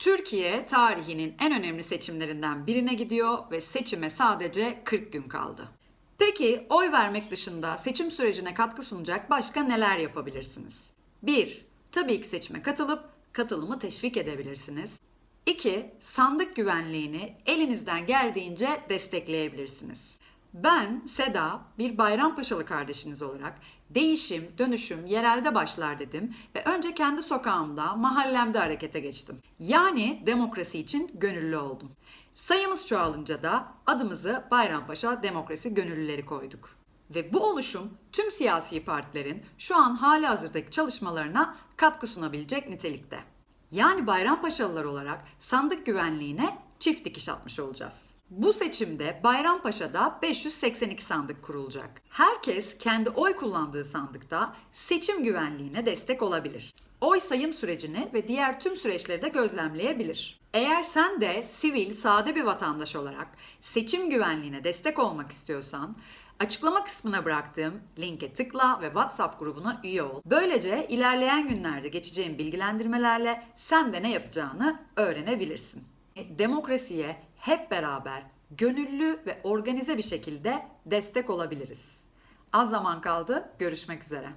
Türkiye tarihinin en önemli seçimlerinden birine gidiyor ve seçime sadece 40 gün kaldı. Peki oy vermek dışında seçim sürecine katkı sunacak başka neler yapabilirsiniz? 1. Tabii ki seçime katılıp katılımı teşvik edebilirsiniz. 2. Sandık güvenliğini elinizden geldiğince destekleyebilirsiniz. Ben Seda, bir Bayrampaşalı kardeşiniz olarak değişim, dönüşüm yerelde başlar dedim ve önce kendi sokağımda, mahallemde harekete geçtim. Yani demokrasi için gönüllü oldum. Sayımız çoğalınca da adımızı Bayrampaşa Demokrasi Gönüllüleri koyduk. Ve bu oluşum tüm siyasi partilerin şu an hali hazırdaki çalışmalarına katkı sunabilecek nitelikte. Yani Bayrampaşalılar olarak sandık güvenliğine çift dikiş atmış olacağız. Bu seçimde Bayrampaşa'da 582 sandık kurulacak. Herkes kendi oy kullandığı sandıkta seçim güvenliğine destek olabilir. Oy sayım sürecini ve diğer tüm süreçleri de gözlemleyebilir. Eğer sen de sivil, sade bir vatandaş olarak seçim güvenliğine destek olmak istiyorsan, açıklama kısmına bıraktığım linke tıkla ve WhatsApp grubuna üye ol. Böylece ilerleyen günlerde geçeceğim bilgilendirmelerle sen de ne yapacağını öğrenebilirsin. Demokrasiye hep beraber gönüllü ve organize bir şekilde destek olabiliriz. Az zaman kaldı, görüşmek üzere.